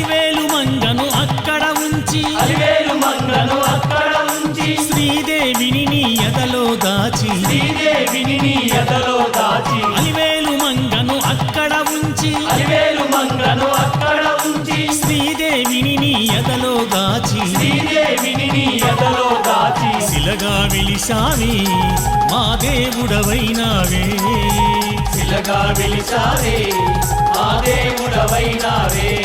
అలివేలు మంగను అక్కడ ఉంచి. అలివేలు మంగను అక్కడ ఉంచి. శ్రీదేవిని నీ ఎదలో దాచి. శ్రీదేవిని నీ ఎదలో దాచి. అలివేలు మంగను అక్కడ ఉంచి. అలివేలు మంగను అక్కడ ఉంచి. శ్రీదేవిని నీ ఎదలో దాచి. శ్రీదేవిని నీ ఎదలో దాచి. శిలగా విలిసావి మా దేవుడవైనావే. శిలగా వెలిసావే ఆ దేవుడవైనావే.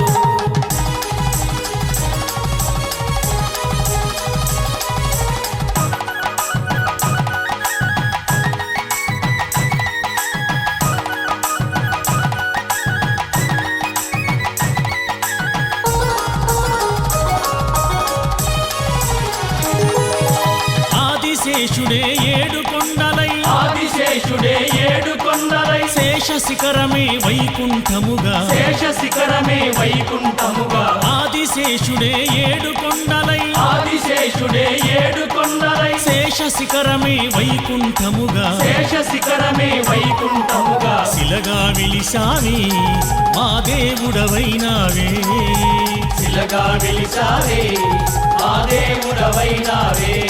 ఆదిశేషుడే ఏడు కొండలై. ఆదిశేషుడే ఏడు కొండలై. శేష శిఖరమే వైకుంఠముగా. శేష శిఖరమే వైకుంఠముగా. ఆదిశేషుడే ఏడు కొండలై. ఆదిశేషుడే ఏడు కొండలై. శేష శిఖరమే వైకుంఠముగా. శేష శిఖరమే వైకుంఠముగా. శిలగా విలిసావి మా దేవుడవైనావే. శిలగా వెలిసావే ఆ దేవుడవైనావే.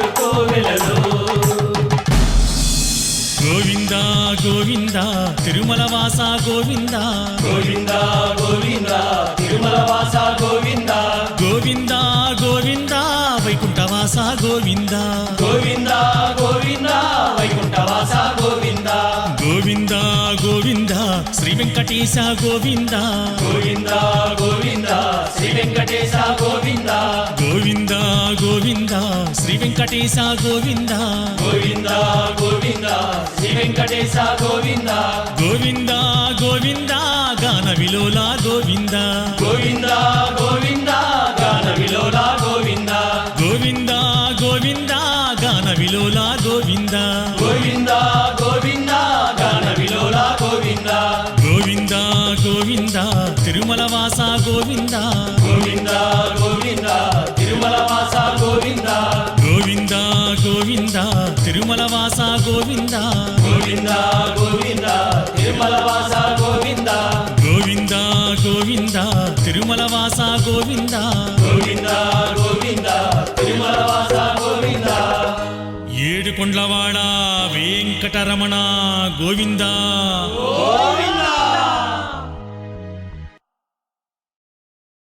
గోవిందా తిరుమల వాస గోవిందా. గోవిందా. గోవింద శ్రీ వెంకటేశ గోవింద. గోవింద గోవింద శ్రీ వెంకటేశ గోవింద. గోవింద గోవింద శ్రీ వెంకటేశ గోవింద. గోవింద గోవింద శ్రీ వెంకటేశ గోవింద. గోవింద గోవింద గాన విలోల గోవింద. గోవింద గోవింద గాన విలోల గోవింద. గోవింద గోవింద గాన విలోల గోవింద. గోవింద తిరుమల వాస గోవింద. గోవింద గోవింద తిరుమల వాస గోవింద. గోవింద గోవింద తిరుమల వాస గోవింద. గోవింద గోవింద తిరుమల వాస గోవింద. ఏడు కొండ్లవాడ వెంకటరమణ గోవింద. గోవింద